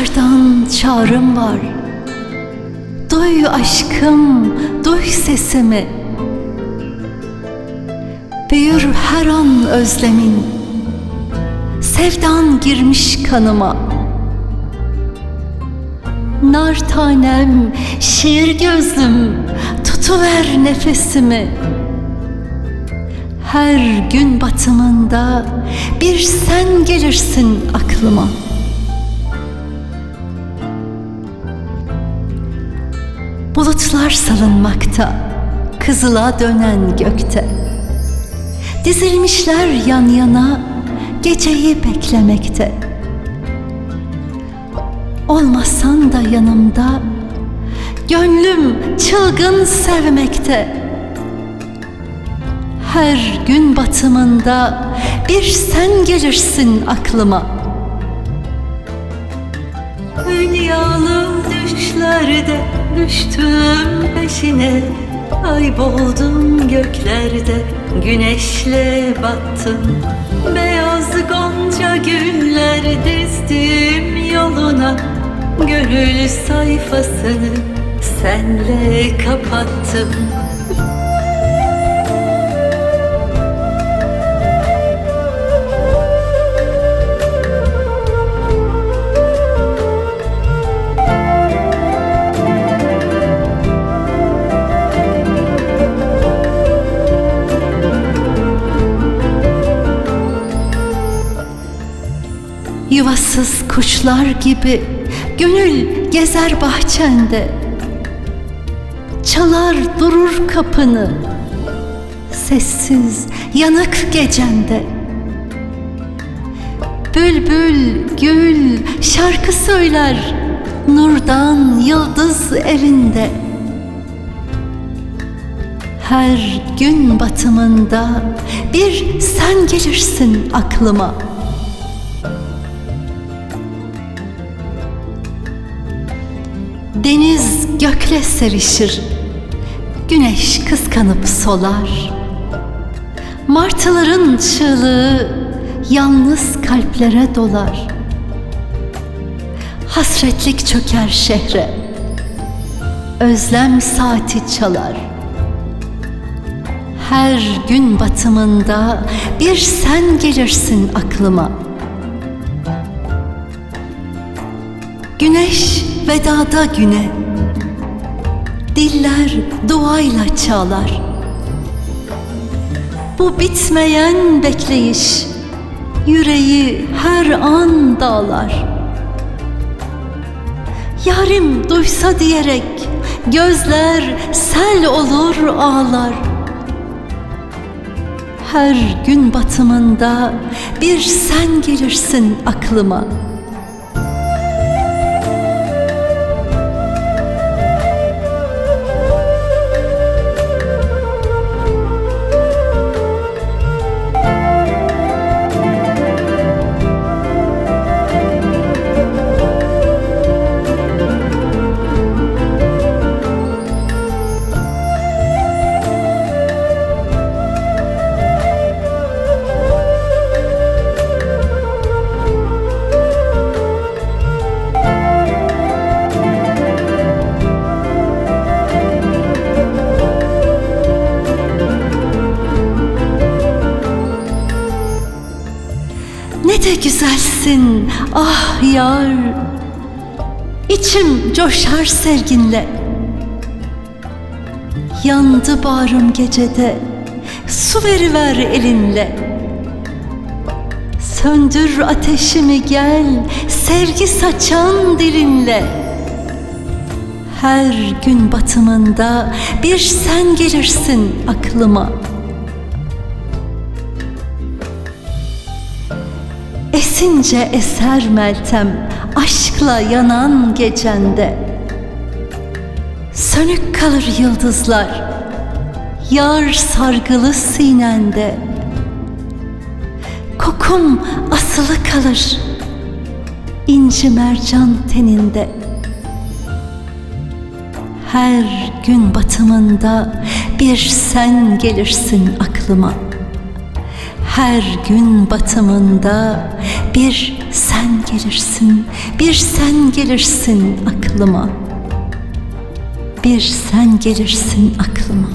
Uzaklardan çağrım var. Duy aşkım, duy sesimi. Büyür her an özlemin. Sevdan girmiş kanıma. Nar tanem, şiir gözlüm, tutuver nefesimi. Her gün batımında bir sen gelirsin aklıma. Bulutlar salınmakta, kızıla dönen gökte. Dizilmişler yan yana, geceyi beklemekte. Olmasan da yanımda, gönlüm çılgın sevmekte. Her gün batımında bir sen gelirsin aklıma. Hülyalı düşlerde düştüm peşine Kayboldum göklerde. Güneşle battım Beyaz gonca güller dizdim yoluna. Gönül sayfasını senle kapattım Yuvasız kuşlar gibi gönül gezer bahçende. Çalar durur kapını sessiz yanık gecende. Bülbül gül şarkı söyler nurdan yıldız evinde Her gün batımında bir sen gelirsin aklıma.'' Deniz gökle sevişir, güneş kıskanıp solar. Martıların çığlığı yalnız kalplere dolar. Hasretlik çöker şehre, özlem saati çalar. Her gün batımında bir sen gelirsin aklıma. Güneş vedada güne. Diller duayla çağlar Bu bitmeyen bekleyiş Yüreği her an dağlar. Yarim duysa diyerek Gözler sel olur ağlar. Her gün batımında bir sen gelirsin aklıma.'' Güzelsin ah yar. İçim coşar sevginle. Yandı bağrım gecede Su veriver elinle. Söndür ateşimi gel Sevgi saçan dilinle. Her gün batımında Bir sen gelirsin aklıma.'' Esince eser Meltem aşkla yanan gecende Sönük kalır yıldızlar Yar sargılı sinende. Kokum asılı kalır inci mercan teninde. Her gün batımında bir sen gelirsin aklıma.'' Her gün batımında bir sen gelirsin, bir sen gelirsin aklıma. Bir sen gelirsin aklıma.